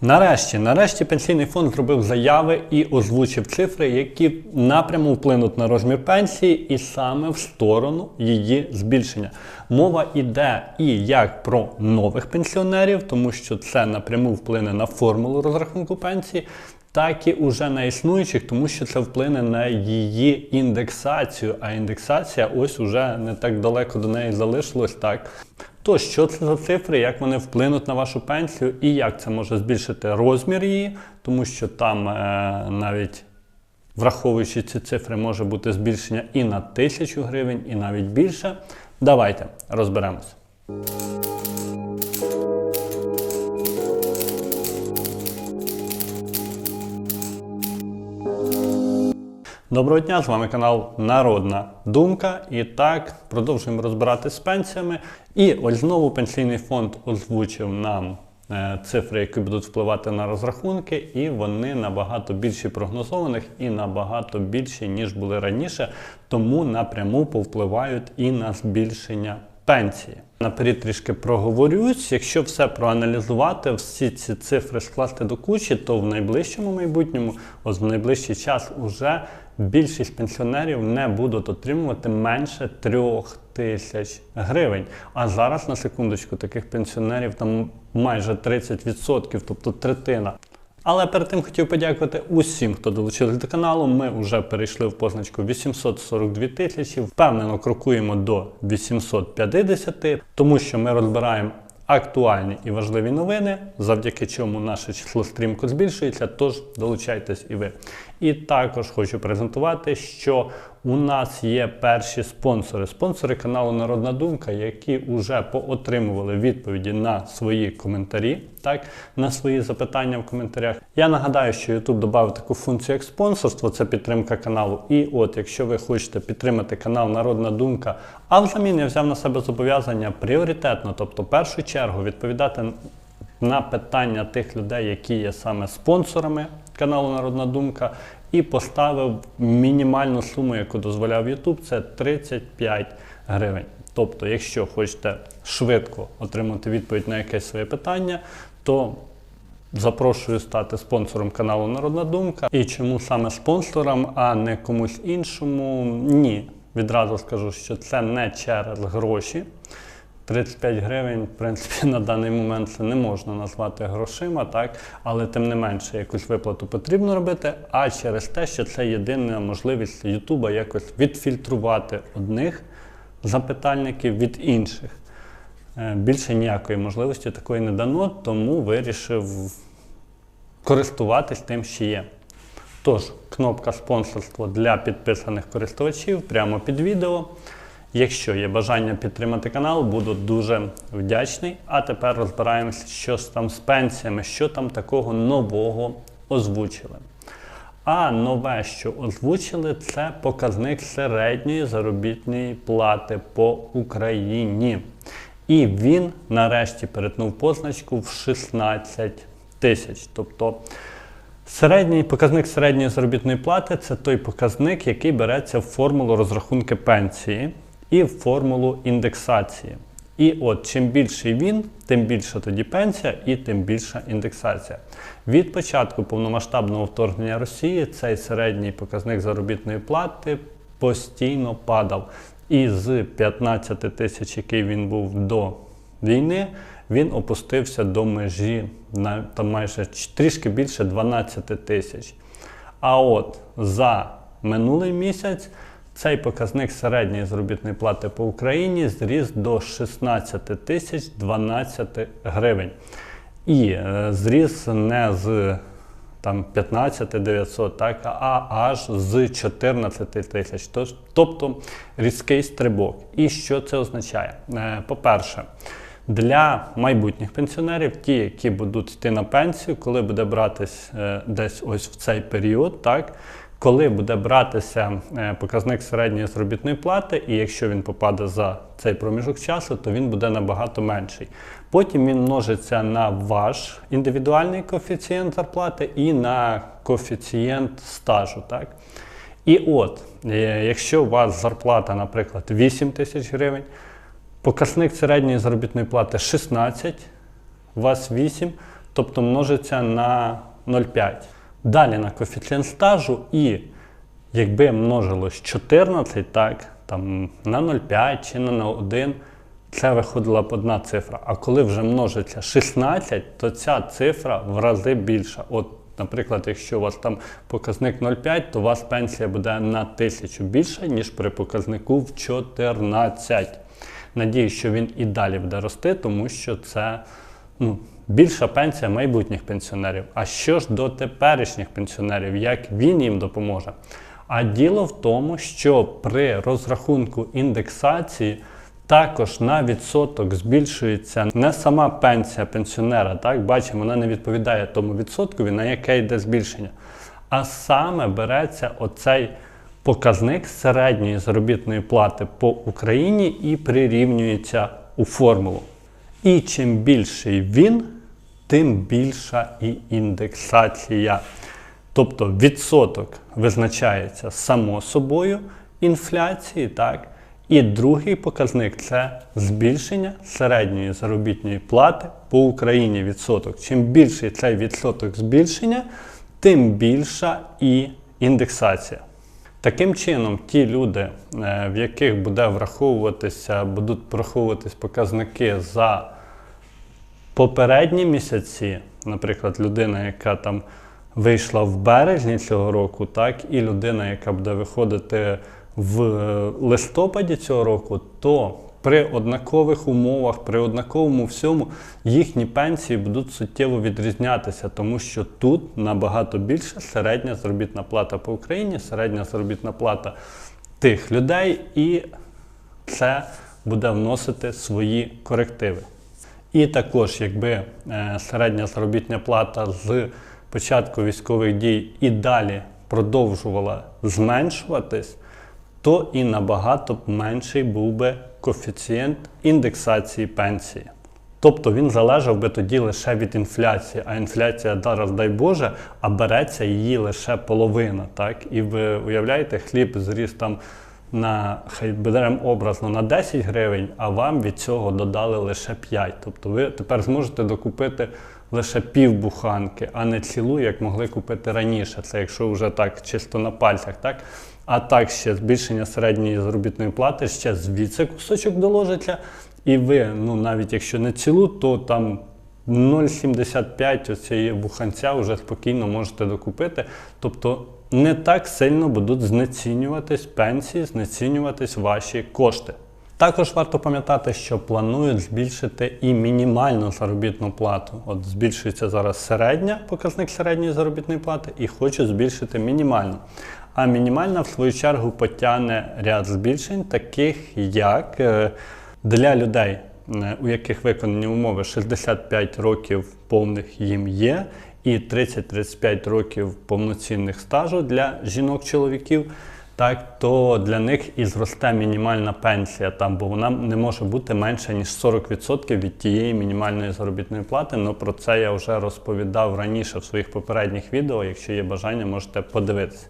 Нарешті, нарешті пенсійний фонд зробив заяви і озвучив цифри, які напряму вплинуть на розмір пенсії і саме в сторону її збільшення. Мова йде і як про нових пенсіонерів, тому що це напряму вплине на формулу розрахунку пенсії, так і уже на існуючих, тому що це вплине на її індексацію. А індексація ось уже не так далеко до неї залишилось так. То що це за цифри, як вони вплинуть на вашу пенсію, і як це може збільшити розмір її, тому що там е, навіть враховуючи ці цифри, може бути збільшення і на тисячу гривень, і навіть більше. Давайте розберемося. Доброго дня, з вами канал Народна Думка. І так, продовжуємо розбиратись з пенсіями. І ось знову пенсійний фонд озвучив нам е, цифри, які будуть впливати на розрахунки, і вони набагато більші прогнозованих і набагато більші, ніж були раніше, тому напряму повпливають і на збільшення пенсії. Наперед трішки проговорюсь. Якщо все проаналізувати, всі ці цифри скласти до кучі, то в найближчому майбутньому, ось в найближчий час, уже більшість пенсіонерів не будуть отримувати менше трьох тисяч гривень. А зараз на секундочку таких пенсіонерів там майже 30%, тобто третина. Але перед тим хотів подякувати усім, хто долучився до каналу. Ми вже перейшли в позначку 842 тисячі. Впевнено крокуємо до 850, тому що ми розбираємо актуальні і важливі новини, завдяки чому наше число стрімко збільшується. Тож долучайтесь і ви. І також хочу презентувати, що у нас є перші спонсори, спонсори каналу Народна Думка, які вже поотримували відповіді на свої коментарі, так, на свої запитання в коментарях. Я нагадаю, що YouTube додав таку функцію як спонсорство, це підтримка каналу. І от, якщо ви хочете підтримати канал Народна Думка, а взамін я взяв на себе зобов'язання пріоритетно, тобто першу чергу відповідати на питання тих людей, які є саме спонсорами каналу Народна Думка, і поставив мінімальну суму, яку дозволяв YouTube, це 35 гривень. Тобто, якщо хочете швидко отримати відповідь на якесь своє питання, то запрошую стати спонсором каналу Народна Думка. І чому саме спонсором, а не комусь іншому? Ні. Відразу скажу, що це не через гроші. 35 гривень, в принципі, на даний момент це не можна назвати грошима, так? але тим не менше якусь виплату потрібно робити, а через те, що це єдина можливість Ютуба якось відфільтрувати одних запитальників від інших. Е, Більше ніякої можливості такої не дано, тому вирішив користуватись тим, що є. Тож, кнопка спонсорство для підписаних користувачів прямо під відео. Якщо є бажання підтримати канал, буду дуже вдячний. А тепер розбираємося, що там з пенсіями, що там такого нового озвучили. А нове, що озвучили, це показник середньої заробітної плати по Україні. І він нарешті перетнув позначку в 16 тисяч. Тобто Середній показник середньої заробітної плати це той показник, який береться в формулу розрахунки пенсії і формулу індексації. І от чим більший він, тим більша тоді пенсія і тим більша індексація. Від початку повномасштабного вторгнення Росії цей середній показник заробітної плати постійно падав. І з 15 тисяч, який він був до війни, він опустився до межі на там майже трішки більше 12 тисяч. А от за минулий місяць цей показник середньої заробітної плати по Україні зріс до 16 тисяч 12 гривень. І е, зріс не з там 15 900, так, а аж з 14 тисяч. Тобто різкий стрибок. І що це означає? Е, По-перше, для майбутніх пенсіонерів, ті, які будуть йти на пенсію, коли буде братись е, десь ось в цей період, так, коли буде братися е, показник середньої заробітної плати, і якщо він попаде за цей проміжок часу, то він буде набагато менший. Потім він множиться на ваш індивідуальний коефіцієнт зарплати і на коефіцієнт стажу. Так? І от, е, якщо у вас зарплата, наприклад, 8 тисяч гривень, показник середньої заробітної плати 16, у вас 8, тобто множиться на 0,5. Далі на коефіцієнт стажу і якби множилось 14, так, там на 0,5 чи на 1, це виходила б одна цифра. А коли вже множиться 16, то ця цифра в рази більша. От, наприклад, якщо у вас там показник 0,5, то у вас пенсія буде на 1000 більша, ніж при показнику в 14. Надіюсь, що він і далі буде рости, тому що це ну, більша пенсія майбутніх пенсіонерів. А що ж до теперішніх пенсіонерів, як він їм допоможе? А діло в тому, що при розрахунку індексації також на відсоток збільшується не сама пенсія пенсіонера. Так, бачимо, вона не відповідає тому відсоткові, на яке йде збільшення. А саме береться оцей показник середньої заробітної плати по Україні і прирівнюється у формулу. І чим більший він, тим більша і індексація. Тобто відсоток визначається само собою інфляції, так? І другий показник це збільшення середньої заробітної плати по Україні відсоток. Чим більший цей відсоток збільшення, тим більша і індексація. Таким чином, ті люди, е, в яких буде враховуватися, будуть враховуватись показники за попередні місяці, наприклад, людина, яка там вийшла в березні цього року, так, і людина, яка буде виходити в листопаді цього року, то при однакових умовах, при однаковому всьому їхні пенсії будуть суттєво відрізнятися, тому що тут набагато більше середня заробітна плата по Україні, середня заробітна плата тих людей, і це буде вносити свої корективи. І також, якби е, середня заробітня плата з початку військових дій і далі продовжувала зменшуватись, то і набагато менший був би коефіцієнт індексації пенсії. Тобто він залежав би тоді лише від інфляції, а інфляція зараз, дай Боже, а береться її лише половина. Так? І ви уявляєте, хліб зріс там на хай беремо образно на 10 гривень, а вам від цього додали лише 5. Тобто ви тепер зможете докупити лише пів буханки, а не цілу, як могли купити раніше. Це якщо вже так чисто на пальцях. так? А так ще збільшення середньої заробітної плати, ще звідси кусочок доложиться. І ви, ну навіть якщо не цілу, то там 0,75 оцієї буханця вже спокійно можете докупити. Тобто не так сильно будуть знецінюватись пенсії, знецінюватись ваші кошти. Також варто пам'ятати, що планують збільшити і мінімальну заробітну плату. От збільшується зараз середня показник середньої заробітної плати, і хочуть збільшити мінімальну. А мінімальна, в свою чергу, потягне ряд збільшень, таких як е, для людей, е, у яких виконані умови 65 років повних їм є, і 30-35 років повноцінних стажу для жінок-чоловіків. Так, то для них і зросте мінімальна пенсія, там, бо вона не може бути менше, ніж 40% від тієї мінімальної заробітної плати. Ну про це я вже розповідав раніше в своїх попередніх відео. Якщо є бажання, можете подивитися.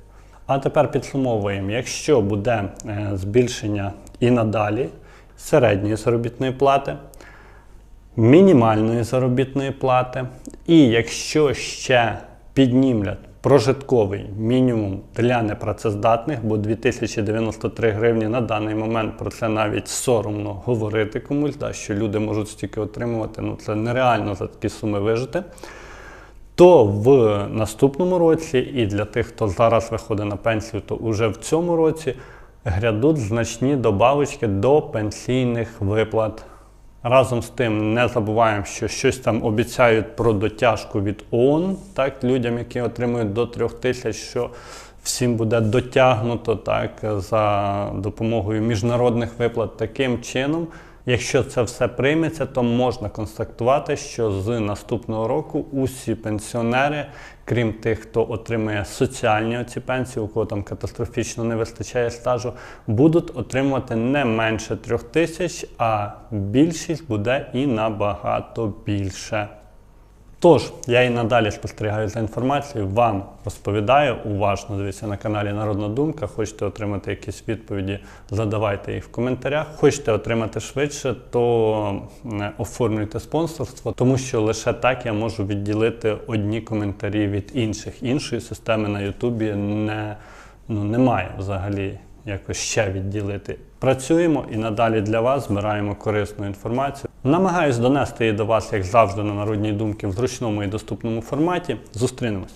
А тепер підсумовуємо: якщо буде е, збільшення і надалі середньої заробітної плати, мінімальної заробітної плати, і якщо ще піднімлять прожитковий мінімум для непрацездатних, бо 2093 гривні на даний момент про це навіть соромно говорити комусь, да, що люди можуть стільки отримувати, ну це нереально за такі суми вижити. То в наступному році, і для тих, хто зараз виходить на пенсію, то вже в цьому році грядуть значні добавочки до пенсійних виплат. Разом з тим не забуваємо, що щось там обіцяють про дотяжку від ООН, так, людям, які отримують до трьох тисяч, що всім буде дотягнуто так, за допомогою міжнародних виплат таким чином. Якщо це все прийметься, то можна констатувати, що з наступного року усі пенсіонери, крім тих, хто отримує соціальні оці пенсії, у кого там катастрофічно не вистачає стажу, будуть отримувати не менше трьох тисяч, а більшість буде і набагато більше. Тож, я і надалі спостерігаю за інформацією, вам розповідаю уважно. Дивіться на каналі Народна Думка. Хочете отримати якісь відповіді, задавайте їх в коментарях. Хочете отримати швидше, то оформлюйте спонсорство, тому що лише так я можу відділити одні коментарі від інших. Іншої системи на Ютубі не, ну, немає взагалі якось ще відділити. Працюємо і надалі для вас збираємо корисну інформацію. Намагаюсь донести її до вас, як завжди, на народній думки в зручному і доступному форматі. Зустрінемось.